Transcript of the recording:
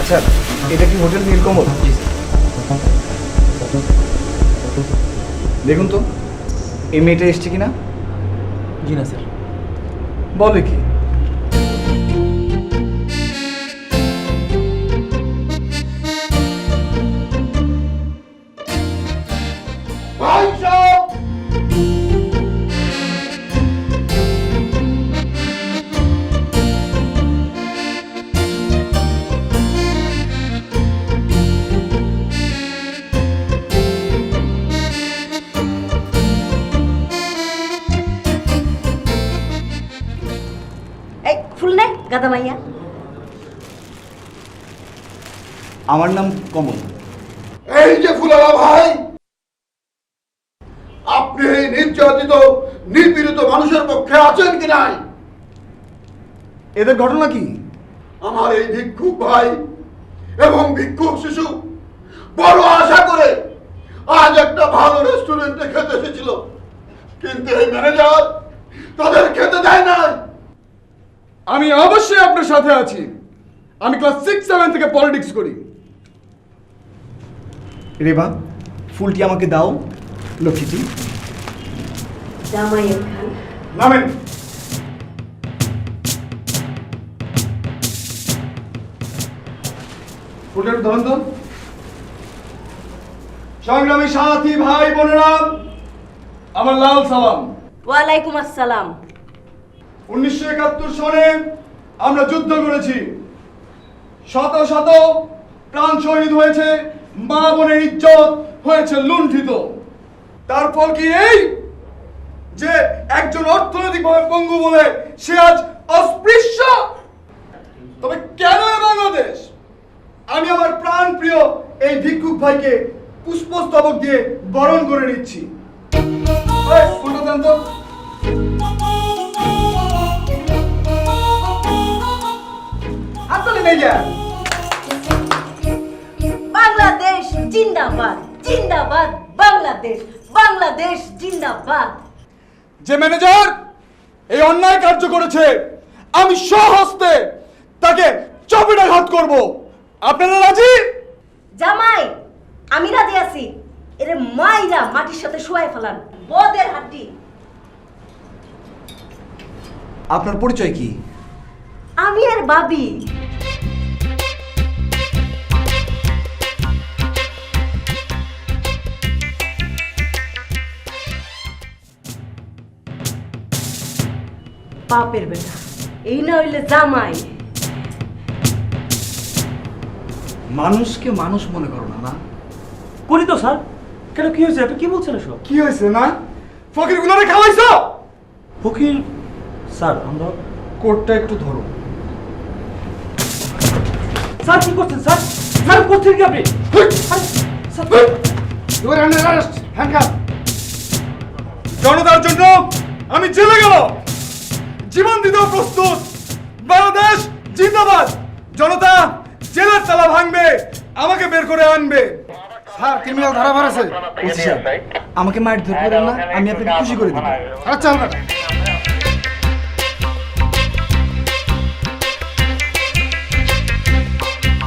আচ্ছা এটা কি হোটেল নীলকমল? দেখুন তো এই মেয়েটা এসছে কিনা? জি না স্যার। বলে কি? গাদা মাইয়া। আমার নাম কমল। এই যে ফুলালা ভাই আপনি এই নির্যাতিত নিপীড়িত মানুষের পক্ষে আছেন কি নাই? এদের ঘটনা কি? আমার এই ভিক্ষুক ভাই এবং ভিক্ষুক শিশু বড় আশা করে আজ একটা ভালো রেস্টুরেন্টে খেতে এসেছিল। কিন্তু এই ম্যানেজার তাদের খেতে দেয় নাই। আমি অবশ্যই আপনার সাথে আছি। আমি ক্লাস সিক্স সেভেন থেকে পলিটিক্স করি। রেবা ফুলটি আমাকে দাও লক্ষ্মীটি। খান। নামেন। ফুটের ধরন তো সংগ্রামী সাথী ভাই বোনেরা আমার লাল সালাম। ওয়ালাইকুম আসসালাম। উনিশশো একাত্তর সনে আমরা যুদ্ধ করেছি। শত শত প্রাণ শহীদ হয়েছে মা বোনের ইজ্জত হয়েছে লুণ্ঠিত। তার ফল কি এই? যে একজন অর্থনৈতিকভাবে পঙ্গু বলে সে আজ অস্পৃশ্য? তবে কেন বাংলাদেশ? আমি আমার প্রাণ প্রিয় এই ভিক্ষুক ভাইকে পুষ্পস্তবক দিয়ে বরণ করে নিচ্ছি। এই, ফুলটা নেই কেন? বাংলাদেশ জিন্দাবাদ জিন্দাবাদ বাংলাদেশ বাংলাদেশ জিন্দাবাদ যে ম্যানেজার এই অন্যায় কার্য করেছে আমি স্বহস্তে তাকে চপিটাঘাত করব। আপনারা রাজি? জামাই আমি রাজি আছি। এরে মাইরা মাটির সাথে শোয়াই ফেলান। বদের হাড্ডি। আপনার পরিচয় কি? আমি আর বাবি। বাপের বেটা। এই না হইলে জামাই। মানুষকে মানুষ মনে করো না না? করি তো স্যার। কেন কি হয়েছে? আপনি কি বলছেন এসব? কি হয়েছে না? ফকির গুলারে খাওয়াইছো? ফকির স্যার আমরা কোটটা একটু ধরো। স্যার কি করছেন স্যার? স্যার করছেন কি আপনি? আরে, sir your under arrest handcuff. জনতার জন্য আমি জেলে গেল! জীবন দিতেও প্রস্তুত। বাংলাদেশ জিন্দাবাদ। জনতা জেলের তালা ভাঙবে, আমাকে বের করে আনবে। স্যার ক্রিমিনাল ধারা সাহেব আমাকে মায়ের ধরে না, আমি আপনাকে খুশি করে দিব। আচ্ছা।